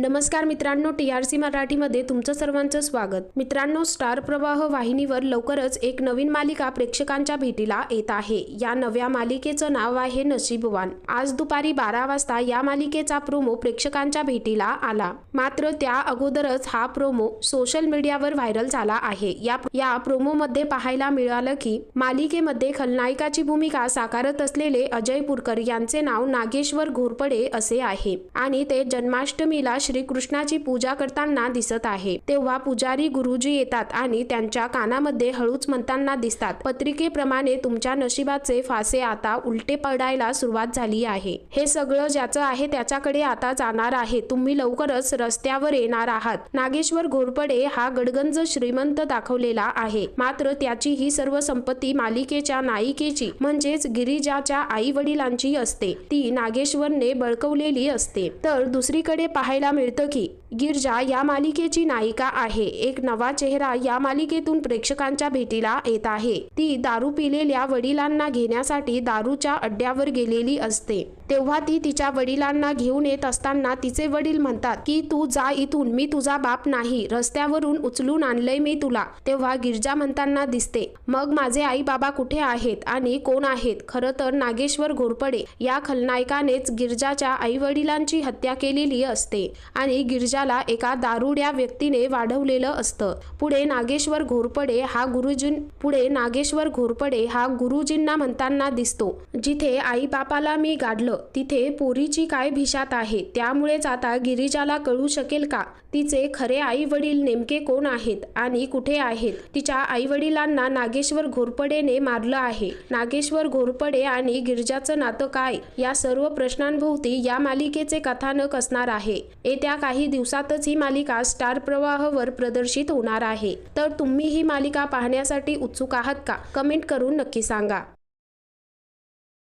नमस्कार मित्रांनो T R C मराठीमध्ये तुमचं सर्वांचं स्वागत. मित्रांनो स्टार प्रवाह वाहिनीवर लवकरच एक नवीन मालिका प्रेक्षकांच्या भेटीला येत आहे. या नव्या मालिकेचं नाव आहे नशीबवान आज दुपारी बारा वाजता या मालिकेचा प्रोमो प्रेक्षकांच्या भेटीला आला. मात्र त्या अगोदरच हा प्रोमो सोशल मीडियावर व्हायरल झाला आहे. या या प्रोमोमध्ये पाहायला मिळालं की मालिकेमध्ये खलनायकाची भूमिका साकारत असलेले अजय पुरकर यांचे नाव नागेश्वर घोरपडे असे आहे. आणि ते जन्माष्टमीला श्रीकृष्णाची पूजा करताना दिसत आहे. तेव्हा पुजारी गुरुजी येतात आणि त्यांच्या कानामध्ये हळूच म्हणताना दिसतात पत्रिकेप्रमाणे तुमच्या नशिबाचे फासे आता उलटे पडायला सुरुवात झाली आहे. हे सगळं ज्याचं आहे त्याच्याकडे आता जाणार आहे. तुम्ही लवकरच रस्त्यावर येणार आहात. नागेश्वर घोरपडे हा गडगंज श्रीमंत दाखवलेला आहे. मात्र त्याची ही सर्व संपत्ती मालिकेच्या नायिकेची म्हणजेच गिरिजाच्या आई वडिलांची असते. ती नागेश्वरने बळकवलेली असते. तर दुसरीकडे पाहायला मिळतं की? गिरजा या मालिकेची नायिका आहे. एक नवा चेहरा या मालिकेतून प्रेक्षकांच्या भेटीला येत आहे. ती दारू पिलेल्या वडिलांना घेण्यासाठी दारूच्या अड्ड्यावर गेलेली असते. तेव्हा ती तिच्या वडिलांना घेऊन येत असताना तिचे वडील म्हणतात की तू जा इथून मी तुझा बाप नाही रस्त्यावरून उचलून आणलंय मी तुला. तेव्हा गिरजा म्हणताना दिसते मग माझे आई बाबा कुठे आहेत आणि कोण आहेत? खरं तर नागेश्वर घोरपडे. या खलनायकानेच गिरजाच्या आई वडिलांची हत्या केलेली असते आणि गिरजाला एका दारुड्या व्यक्तीने वाढवलेलं असतं. पुढे नागेश्वर घोरपडे हा गुरुजीं पुढे नागेश्वर घोरपडे हा गुरुजींना म्हणताना दिसतो जिथे आई बापाला मी गाडलं तिथे पोरीची काय भिशात आहे? त्यामुळेच आता गिरिजाला कळू शकेल का? तिचे खरे आई वडील नेमके कोण आहेत आणि कुठे आहेत? तिच्या आई वडिलांना नागेश्वर घोरपडेने मारलं आहे. नागेश्वर घोरपडे आणि गिरजाचं नातं काय? या सर्व प्रश्नांभोवती या मालिकेचे कथानक असणार आहे. येत्या काही दिवसातच ही मालिका स्टार प्रवाहवर प्रदर्शित होणार आहे. तर तुम्ही ही मालिका पाहण्यासाठी उत्सुक आहात का? कमेंट करून नक्की सांगा.